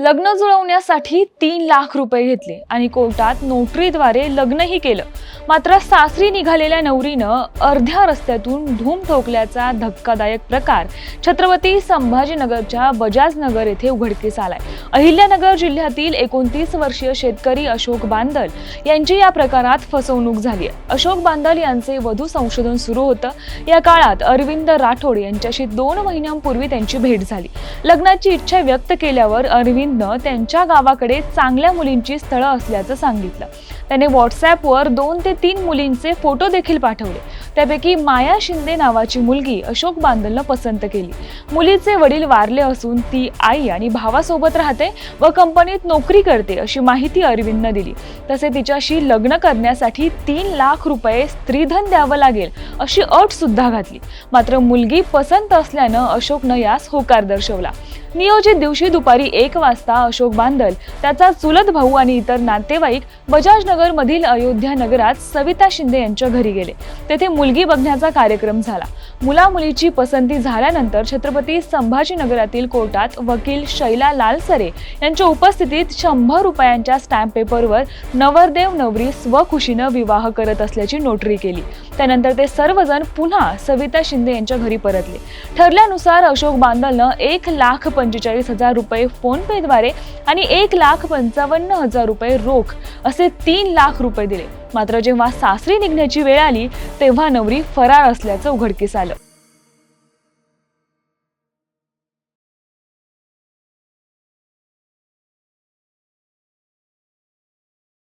लग्न जुळवण्यासाठी तीन लाख रुपये घेतले आणि कोर्टात नोटरीद्वारे लग्नही केलं. मात्र सासरी निघालेल्या नवरीनं अर्ध्या रस्त्यातून धूम ठोकल्याचा धक्कादायक प्रकार छत्रपती संभाजीनगरच्या बजाजनगर येथे उघडकीस आलाय. अहिल्यानगर जिल्ह्यातील एकोणतीस वर्षीय शेतकरी अशोक बांदल यांची या प्रकारात फसवणूक झाली आहे. अशोक बांदल यांचे वधू संशोधन सुरू होतं. या काळात अरविंद राठोड यांच्याशी दोन महिन्यांपूर्वी त्यांची भेट झाली. लग्नाची इच्छा व्यक्त केल्यावर अरविंद फ्रेंडनं त्यांच्या गावाकडे चांगल्या मुलींची स्थळं असल्याचं सांगितलं. त्याने व्हॉट्सॲपवर दोन ते तीन मुलींचे फोटो देखील पाठवले. त्यापैकी माया शिंदे नावाची मुलगी अशोक बांदलनं पसंत केली. मुलीचे वडील वारले असून ती आई आणि भावासोबत राहते व कंपनीत नोकरी करते अशी माहिती अरविंदनं दिली. तसे तिच्याशी लग्न करण्यासाठी तीन लाख रुपये स्त्रीधन द्यावं लागेल अशी अट सुद्धा घातली. मात्र मुलगी पसंत असल्यानं अशोकनं यास होकार दर्शवला. नियोजित दिवशी दुपारी एक वाजता अशोक बांदल त्याचा चुलत भाऊ आणि इतर नातेवाईक बजाजनगर मधील अयोध्या नगरात सविता शिंदे यांच्या घरी गेले. तेथे मुलगी बघण्याचा कार्यक्रम झाला. मुला मुलीची पसंती झाल्यानंतर छत्रपती संभाजीनगरातील कोर्टात वकील शैला लालसरे यांच्या उपस्थितीत शंभर रुपयांच्या स्टॅम्प पेपरवर नवरदेव नवरी स्वखुशीनं विवाह करत असल्याची नोटरी केली. त्यानंतर ते सर्वजण पुन्हा सविता शिंदे यांच्या घरी परतले. ठरल्यानुसार अशोक बांदलनं एक लाख पंचेचाळीस हजार रुपये फोन पेद्वारे आणि एक लाख पंचावन्न हजार रुपये रोख असे तीन लाख रुपये दिले. मात्र जेव्हा सासरी निघण्याची वेळ आली तेव्हा नवरी फरार असल्याचं उघडकीस आलं.